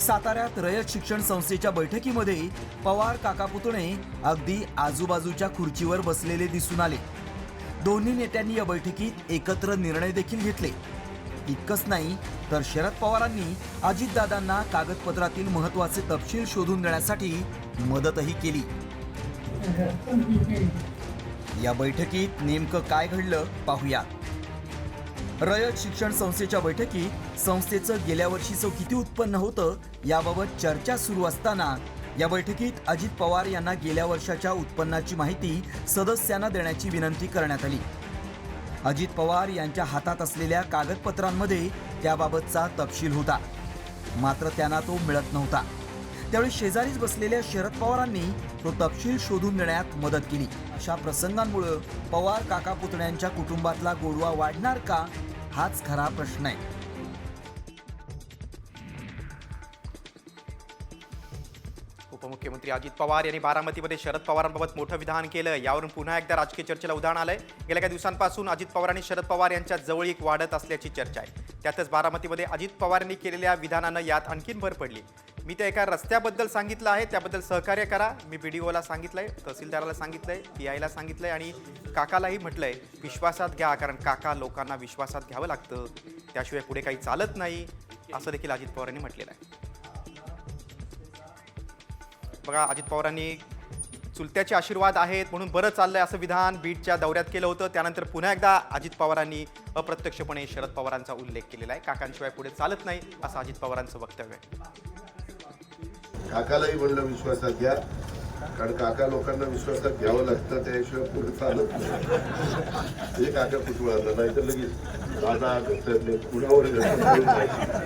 साताऱ्यात रयत शिक्षण संस्थेच्या बैठकीमध्ये पवार काका पुतणे अगदी आजूबाजूच्या खुर्चीवर बसलेले दिसून आले. दोन्ही नेत्यांनी या बैठकीत एकत्र निर्णय देखील घेतले. इतकंच नाही तर शरद पवारांनी अजितदादांना कागदपत्रातील महत्त्वाचे तपशील शोधून देण्यासाठी मदतही केली. या बैठकीत नेमकं काय घडलं पाहूया. रयत शिक्षण संस्थेच्या बैठकीत संस्थेचं गेल्या वर्षीचं किती उत्पन्न होतं याबाबत चर्चा सुरू असताना या बैठकीत अजित पवार यांना गेल्या वर्षाच्या उत्पन्नाची माहिती सदस्यांना देण्याची विनंती करण्यात आली. अजित पवार यांच्या हातात असलेल्या कागदपत्रांमध्ये त्याबाबतचा तपशील होता. मात्र त्यांना तो मिळत नव्हता. त्यावेळी शेजारीच बसलेल्या शरद पवारांनी तो तपशील शोधून देण्यात मदत केली. अशा प्रसंगांमुळं पवार काका पुतण्यांच्या कुटुंबातला गोडवा वाढणार का हाच खरा प्रश्न आहे. उपमुख्यमंत्री अजित पवार यांनी बारामतीमध्ये शरद पवारांबाबत मोठं विधान केलं. यावरून पुन्हा एकदा राजकीय चर्चेला उदाहरण आलंय. गेल्या काही दिवसांपासून अजित पवार आणि शरद पवार यांच्या जवळीक वाढत असल्याची चर्चा आहे. त्यातच बारामतीमध्ये अजित पवारांनी केलेल्या विधानानं यात आणखीन भर पडली. मी त्या एका रस्त्याबद्दल सांगितलं आहे त्याबद्दल सहकार्य करा. मी बी डी ओला सांगितलं आहे तहसीलदाराला सांगितलं आहे पी आयला आहे आणि काकालाही म्हटलं आहे विश्वासात घ्या कारण काका लोकांना विश्वासात घ्यावं लागतं. त्याशिवाय पुढे काही चालत नाही असं देखील अजित पवारांनी म्हटलेलं आहे. बघा अजित पवारांनी चुलत्याचे आशीर्वाद आहेत म्हणून बरं चाललंय असं विधान बीडच्या दौऱ्यात केलं होतं. त्यानंतर पुन्हा एकदा अजित पवारांनी अप्रत्यक्षपणे शरद पवारांचा उल्लेख केलेला आहे. काकांशिवाय पुढे चालत नाही असं अजित पवारांचं वक्तव्य आहे. काकालाही म्हणलं विश्वासात घ्या कारण काका लोकांना विश्वासात घ्यावं लागतं त्याशिवाय पुढे चालत नाही हे काका कुठं नाही तर लगेच दादा घसरले घसरले.